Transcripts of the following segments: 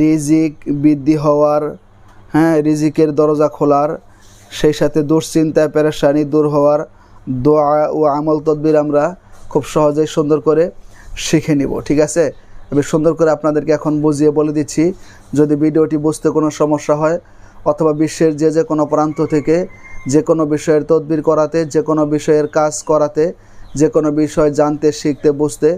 রিজিক বৃদ্ধি হওয়ার হ্যাঁ রিজিকের দরজা খোলার, সেই সাথে দুশ্চিন্তা, পেরেশানি দূর হওয়ার দোয়া ও আমল তদবির আমরা খুব সহজেই সুন্দর করে শিখে নিব, ঠিক আছে? আমি সুন্দর করে আপনাদেরকে এখন বুঝিয়ে বলে দিচ্ছি, যদি ভিডিওটি বুঝতে কোনো সমস্যা হয় অথবা বিশ্বের যে যে কোনো প্রান্ত থেকে যে কোনো বিষয়ের তদবির করাতে, যে কোনো বিষয়ের কাজ করাতে, যে কোনো বিষয় জানতে, শিখতে, বুঝতে,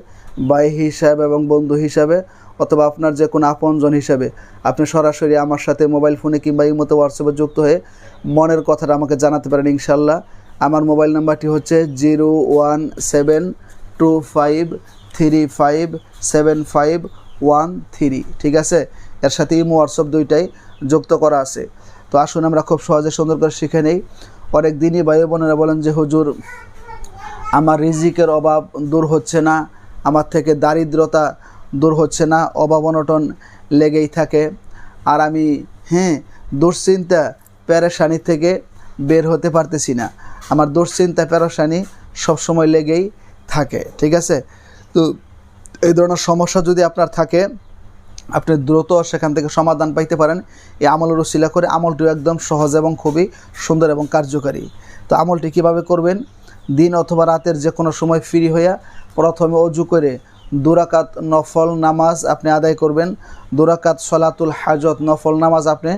ভাই হিসাবে এবং বন্ধু হিসাবে অথবা আপনার যে কোনো আপনজন হিসাবে। আপনি সরাসরি আমার সাথে মোবাইল ফোনে কিংবা এই হোয়াটসঅ্যাপে যুক্ত হয়ে মনের কথাটা আমাকে জানাতে পারেন ইনশাল্লাহ আমার মোবাইল নাম্বারটি হচ্ছে zero one seven two five three five seven five one three, ঠিক আছে? এর সাথে ইমো হোয়াটসঅ্যাপ দুইটাই যুক্ত করা আছে। তো আসুন আমরা খুব সহজে সুন্দর করে শিখে নেই। অনেক দিনই ভাই বোনেরা বলেন যে, হুজুর, আমার রিজিকের অভাব দূর হচ্ছে না। আমার থেকে দারিদ্রতা দূর হচ্ছে না, অভাব অনটন লেগেই থাকে। আর আমি হ্যাঁ দুশ্চিন্তা প্যারেশানি থেকে বের হতে পারতেছি না। আমার দুশ্চিন্তা প্যারেশানি সবসময় লেগেই থাকে, ঠিক আছে? তো এই ধরনের সমস্যা যদি আপনার থাকে, আপনি দ্রুত সেখান থেকে সমাধান পাইতে পারেন। এই আমলের উশিলা করে আমলটিও একদম সহজ এবং খুবই সুন্দর এবং কার্যকারী। তো আমলটি কীভাবে করবেন? দিন অথবা রাতের যে কোনো সময় ফ্রি হইয়া প্রথমে অজু করে দুরাকাত নফল নামাজ আপনি আদায় করবেন, দুরাকাত সলাতুল হাজত নফল নামাজ আপনি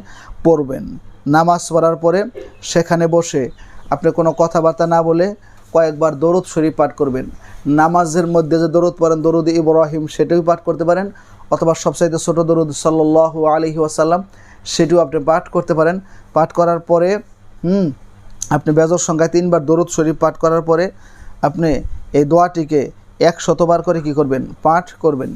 পড়বেন। নামাজ পড়ার পরে সেখানে বসে আপনি কোনো কথাবার্তা না বলে কয়েকবার দরুদ শরীফ পাঠ করবেন। নামাজের মধ্যে যে দরুদ পড়েন, দরুদ ইব্রাহিম সেটাও পাঠ করতে পারেন, অথবা সবচাইতে ছোটো দরুদ সাল্লাহ আলহি ওয়াসাল্লাম সেটিও আপনি পাঠ করতে পারেন। পাঠ করার পরে, হুম, আপনি বেজর সংখ্যায় তিনবার দরুদ শরীফ পাঠ করার পরে আপনি এই দোয়াটিকে এক শতবার করে কি করবেন? পাঠ করবেন।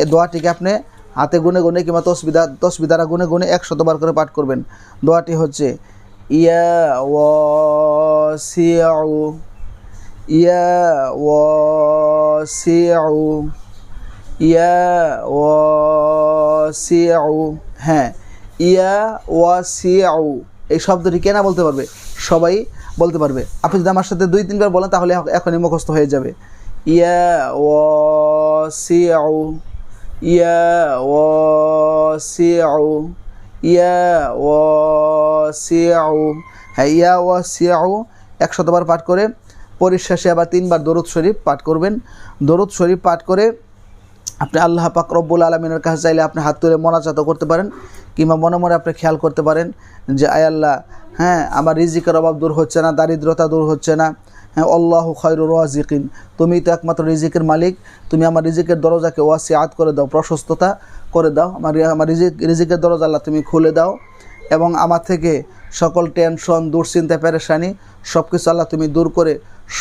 এই দোয়াটিকে আপনি হাতে গুনে গুনে কিংবা তসবিদা, তসবিদারা গুনে গুনে এক শতবার করে পাঠ করবেন। দোয়াটি হচ্ছে, ইয়া ওয়াসিউ ইয়া ওয়াসিউ ইয়া ওয়াসিউ হ্যাঁ ইয়া ওয়াসিউ। এই শব্দটি কেনা বলতে পারবে? সবাই বলতে পারবে। আপনি যদি আমার সাথে দুই তিনবার বলেন তাহলে এখনই মুখস্থ হয়ে যাবে। ইয়া ওয়াসিউ ইয়া ওয়াসিউ ইয়া ওয়াসিউ হ্যাঁ ইয়া ওয়াসিউ একশতবার পাঠ করে পরিশেষে আবার তিনবার দরুদ শরীফ পাঠ করবেন। দরুদ শরীফ পাঠ করে আপনি আল্লাহ পাক রব্বুল আলমিনের কাছে চাইলে আপনি হাত তুলে মনাজাত করতে পারেন কিংবা মনে মনে আপনি খেয়াল করতে পারেন যে, আয় আল্লাহ হ্যাঁ আমার রিজিকের অভাব দূর হচ্ছে না, দারিদ্রতা দূর হচ্ছে না। হ্যাঁ আল্লাহ খয়রুর রাজিকিন তুমি তো একমাত্র রিজিকের মালিক। তুমি আমার রিজিকের দরজাকে ওয়াসি আত করে দাও, প্রশস্ততা করে দাও। আমার আমার রিজিক রিজিকের দরজা আল্লাহ তুমি খুলে দাও। এবং আমার থেকে সকল টেনশন, দুশ্চিন্তা, পেরেশানি সব কিছু আল্লাহ তুমি দূর করে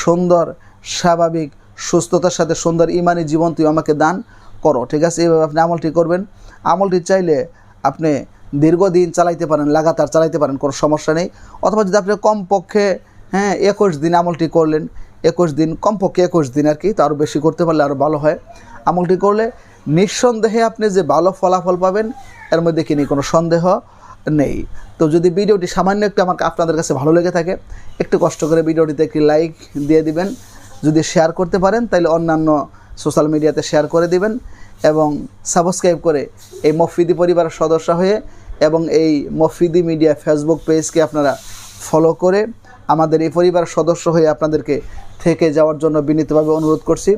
সুন্দর, স্বাভাবিক, সুস্থতার সাথে সুন্দর, ইমানি জীবন তুমি আমাকে দান করো। ঠিক আছে? এইভাবে আপনি আমলটি করবেন। আমলটি চাইলে আপনি দীর্ঘদিন চালাইতে পারেন, লাগাতার চালাইতে পারেন, কোনো সমস্যা নেই। অথবা যদি আপনি কমপক্ষে হ্যাঁ একুশ দিন আমলটি করলেন। একুশ দিন, কমপক্ষে একুশ দিন আর কি, তো আরও বেশি করতে পারলে আরও ভালো হয়। আমলটি করলে নিঃসন্দেহে আপনি যে ভালো ফলাফল পাবেন, এর মধ্যে কিনি কোনো সন্দেহ নেই। তো যদি ভিডিওটি সামান্য একটু আমাকে আপনাদের কাছে ভালো লেগে থাকে, একটু কষ্ট করে ভিডিওটিতে একটি লাইক দিয়ে দিবেন। যদি শেয়ার করতে পারেন তাহলে অন্যান্য সোশ্যাল মিডিয়াতে শেয়ার করে দিবেন এবং সাবস্ক্রাইব করে এই মফিদি পরিবারের সদস্য হয়ে এবং এই মফিদি মিডিয়া ফেসবুক পেজকে আপনারা ফলো করে আমাদের এই পরিবারের সদস্য হয়ে আপনাদেরকে থেকে যাওয়ার জন্য বিনীতভাবে অনুরোধ করছি।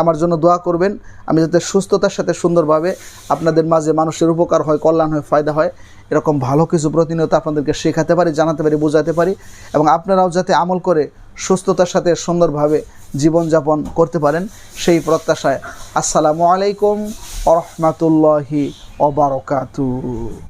আমার জন্য দোয়া করবেন। আমি যাতে সুস্থতার সাথে সুন্দরভাবে আপনাদের মাঝে মানুষের উপকার হয়, কল্যাণ হয়, ফায়দা হয়, এরকম ভালো কিছু প্রতিনিয়ত আপনাদেরকে শেখাতে পারি, জানাতে পারি, বোঝাতে পারি এবং আপনারাও যাতে আমল করে সুস্থতার সাথে সুন্দরভাবে জীবনযাপন করতে পারেন, সেই প্রত্যাশায়। আসসালামু আলাইকুম আরহামতুল্লাহি অবরকাতু